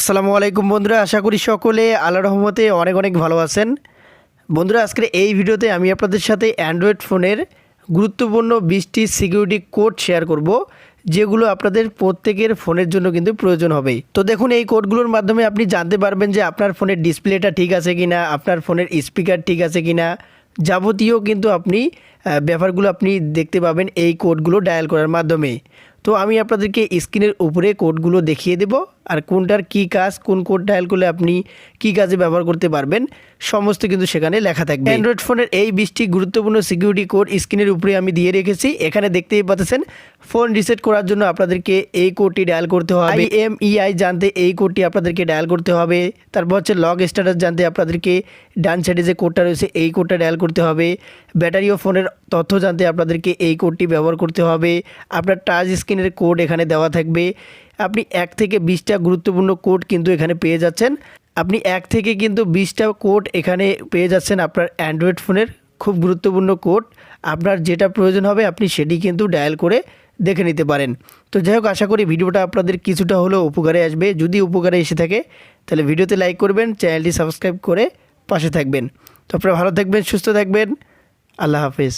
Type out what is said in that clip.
আসসালামু আলাইকুম বন্ধুরা, আশা করি সকলে আল্লাহ রহমতে অনেক অনেক ভালো আছেন। বন্ধুরা, আজকের এই ভিডিওতে আমি আপনাদের সাথে অ্যান্ড্রয়েড ফোনের গুরুত্বপূর্ণ বিশটি সিকিউরিটি কোড শেয়ার করব, যেগুলো আপনাদের প্রত্যেকের ফোনের জন্য কিন্তু প্রয়োজন হবে। তো দেখুন, এই কোডগুলোর মাধ্যমে আপনি জানতে পারবেন যে আপনার ফোনের ডিসপ্লেটা ঠিক আছে কি না আপনার ফোনের স্পিকার ঠিক আছে কি না যাবতীয় কিন্তু আপনি ব্যাপারগুলো আপনি দেখতে পাবেন এই কোডগুলো ডায়াল করার মাধ্যমে। তো আমি আপনাদেরকে স্ক্রিনের উপরে কোডগুলো দেখিয়ে দেব। আর কোনটার কি কাজ কোন কোড ডায়াল করলে আপনি কি কাজে ব্যবহার করতে পারবেন সমস্ত কিন্তু সেখানে লেখা থাকবে। অ্যান্ড্রয়েড ফোনের এই বিশটি গুরুত্বপূর্ণ সিকিউরিটি কোড স্ক্রিনের উপরে আমি দিয়ে রেখেছি। এখানে দেখতেই পাচ্ছেন ফোন রিসেট করার জন্য আপনাদেরকে এই কোডটি ডায়াল করতে হবে। এম ইআই জানতে এই কোডটি আপনাদেরকে ডায়াল করতে হবে। তারপর হচ্ছে লগ স্ট্যাটাস জানতে আপনাদেরকে ডান সাইডে যে কোডটা রয়েছে এই কোডটা ডায়াল করতে হবে। ব্যাটারি ও ফোনের তথ্য জানতে আপনাদেরকে এই কোডটি ব্যবহার করতে হবে। আপনার টাচ স্ক্রিনের কোড এখানে দেওয়া থাকবে। আপনি এক থেকে বিশটা গুরুত্বপূর্ণ কোড কিন্তু এখানে পেয়ে যাচ্ছেন। আপনি এক থেকে কিন্তু বিশটা কোড এখানে পেয়ে যাচ্ছেন আপনার অ্যান্ড্রয়েড ফোনের খুব গুরুত্বপূর্ণ কোড। আপনার যেটা প্রয়োজন হবে আপনি সেটি কিন্তু ডায়াল করে দেখে নিতে পারেন। তো যাই হোক, আশা করি ভিডিওটা আপনাদের কিছুটা হলেও উপকারে আসবে। যদি উপকারে এসে থাকে, তাহলে ভিডিওতে লাইক করবেন, চ্যানেলটি সাবস্ক্রাইব করে পাশে থাকবেন। তো আপনারা ভালো থাকবেন, সুস্থ থাকবেন। আল্লাহ হাফেজ।